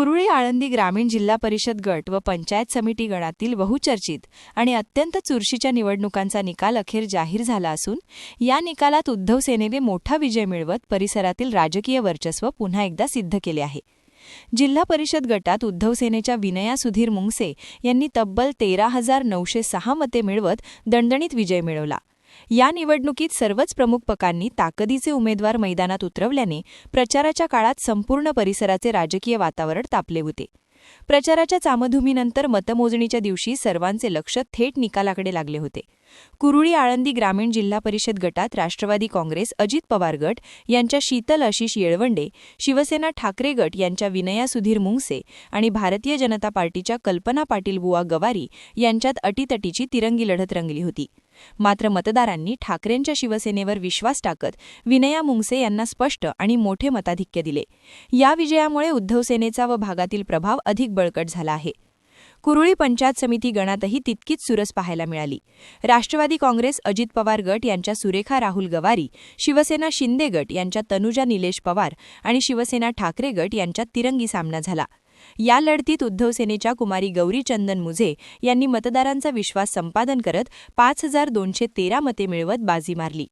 कुरुळी आळंदी ग्रामीण जिल्हा परिषद गट व पंचायत समिती गणातील बहुचर्चित आणि अत्यंत चुरशीच्या निवडणुकांचा निकाल अखेर जाहीर झाला असून या निकालात उद्धव सेनेने मोठा विजय मिळवत परिसरातील राजकीय वर्चस्व पुन्हा एकदा सिद्ध केले आहे. जिल्हा परिषद गटात उद्धव सेनेच्या विनया सुधीर मुंगसे यांनी तब्बल तेरा हजार नऊशे सहा मते मिळवत दणदणीत विजय मिळवला. या निवडणुकीत सर्वच प्रमुख पकांनी ताकदीचे उमेदवार मैदानात उतरवल्याने प्रचाराच्या काळात संपूर्ण परिसराचे राजकीय वातावरण तापले होते. प्रचाराच्या चामधुमीनंतर मतमोजणीच्या दिवशी सर्वांचे लक्ष थेट निकालाकडे लागले होते. कुरुळी आळंदी ग्रामीण जिल्हा परिषद गटात राष्ट्रवादी काँग्रेस अजित पवार गट यांच्या शीतल आशिष येळवंडे शिवसेना ठाकरे गट यांच्या विनया सुधीर मुंगसे आणि भारतीय जनता पार्टीच्या कल्पना पाटील बुवा गवारी यांच्यात अटीतटीची तिरंगी लढत रंगली होती. मात्र मतदारांनी ठाकरेंच्या शिवसेनेवर विश्वास टाकत विनया मुंगसे यांना स्पष्ट आणि मोठे मताधिक्य दिले. या विजयामुळे उद्धव सेनेचा व भागातील प्रभाव अधिक बळकट झाला आहे. कुरुळी पंचायत समिती गणातही तितकीच सुरस पाहायला मिळाली. राष्ट्रवादी काँग्रेस अजित पवार गट यांच्या सुरेखा राहुल गवारी शिवसेना शिंदे गट यांच्या तनुजा निलेश पवार आणि शिवसेना ठाकरे गट यांच्यात तिरंगी सामना झाला. या लढतीत उद्धव सेनेच्या कुमारी गौरी चंदन मुझे यांनी मतदारांचा विश्वास संपादन करत पाच हजार दोनशे तेरा मते मिळवत बाजी मारली.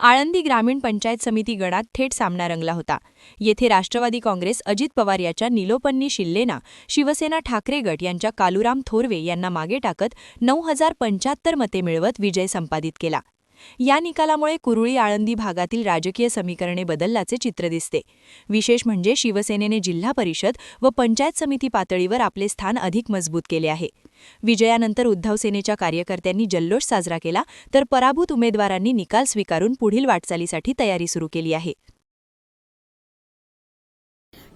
आळंदी ग्रामीण पंचायत समिती गणात थेट सामना रंगला होता. येथे राष्ट्रवादी काँग्रेस अजित पवार याच्या निलोपन्नी शिल्लेना शिवसेना ठाकरे गट यांच्या कालुराम थोरवे यांना मागे टाकत नऊ हजार पंच्याहत्तर मते मिळवत विजय संपादित केला. या निकालामुळे कुरुळी आळंदी भागातील राजकीय समीकरणे बदलल्याचे चित्र दिसते. विशेष म्हणजे शिवसेनेने जिल्हा परिषद व पंचायत समिती पातळीवर आपले स्थान अधिक मजबूत केले आहे. विजयानंतर उद्धव सेनेच्या कार्यकर्त्यांनी जल्लोष साजरा केला तर पराभूत उमेदवारांनी निकाल स्वीकारून पुढील वाटचालीसाठी तयारी सुरू केली आहे.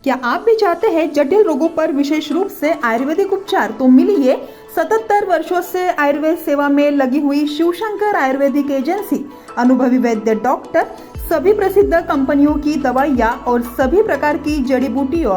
क्या आप भी चाहते हैं जटिल रोगों पर विशेष रूप से आयुर्वेदिक उपचार? तो मिलिए सतहत्तर वर्षों से आयुर्वेद सेवा में लगी हुई शिवशंकर आयुर्वेदिक एजेंसी अनुभवी वैद्य डॉक्टर सभी प्रसिद्ध कंपनियों की दवाइयाँ और सभी प्रकार की जड़ी बूटियों